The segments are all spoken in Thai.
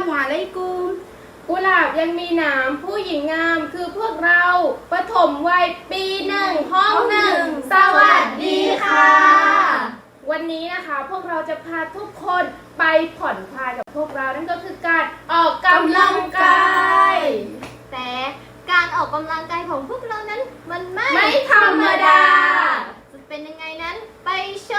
มวาไลกุม กุหลาบยังมีหนามผู้หญิงงามคือพวกเราปฐมวัยปีหนึ่งห้องหนึ่งสวัสดีค่ะ วันนี้นะคะพวกเราจะพาทุกคนไปผ่อนคลายกับพวกเรานั่นก็คือการออกกำลังกายแต่การออกกำลังกายของพวกเรานั้นมันไม่ไม่ธรรมดา จะเป็นยังไงนั้นไปช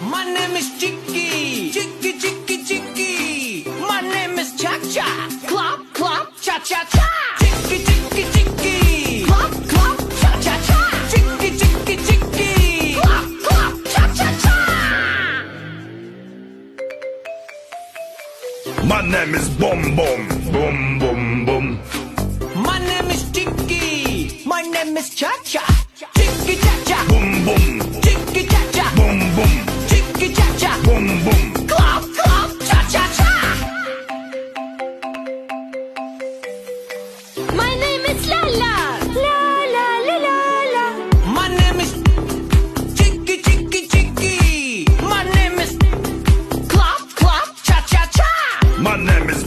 My name is Chicky, Chicky, Chicky, Chicky. My name is Cha Cha, Clap, Clap, Cha Cha Cha. Chicky, Chicky, Chicky. Clap, Clap, Cha Cha Cha. Chicky, Chicky, Chicky. Clap, Clap, Cha Cha Cha. My name is Boom Boom Boom Boom Boom. My name is Chicky. My name is Cha Cha. Chicky Cha Cha. Boom Boom Chicky Cha Cha. Boom Boom Boom. Clap, Clap, Cha Cha Cha. My name is Lala La la la la la My name is Chicky Chicky Chicky. My name is Clap Clap Cha Cha Cha. My name is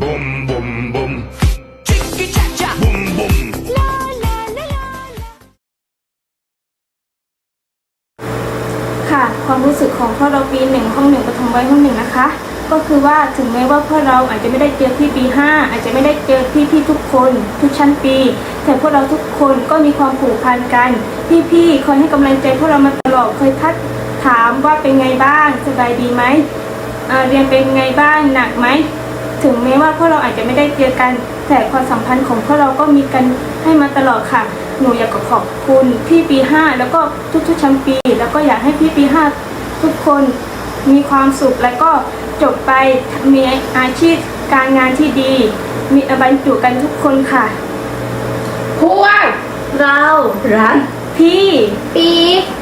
Boom Boom Boom ค่ะความรู้สึกของพวกเราปีหนึ่งห้องหนึ่งปฐมวัยห้องหนึ่งนะคะ ก็คือว่าถึงแม้ว่าพวกเราอาจจะไม่ได้เจอพี่ปีห้าอาจจะไม่ได้เจอพี่พี่ทุกคน ทุกชั้นปี แต่พวกเราทุกคนก็มีความผูกพันกัน พี่พี่ๆคอยให้กำลังใจพวกเรามาตลอดเคยทักถามว่าเป็นไงบ้างสบายดีไหมเรียนเป็นไงบ้างหนักไหมถึงแม้ว่าพวกเราอาจจะไม่ได้เจอกัน แต่ความสัมพันธ์ของพวกเราก็มีกัน ให้มาตลอดค่ะ หนูอยากจะขอบคุณพี่ปี5แล้วก็ทุกๆชั้นปี แล้วก็อยากให้พี่ปี5ทุกคนมีความสุขแล้วก็จบไปมีอาชีพการงานที่ดี มีบรรจุกันทุกคนค่ะ พวกเรารันพี่ปีห้า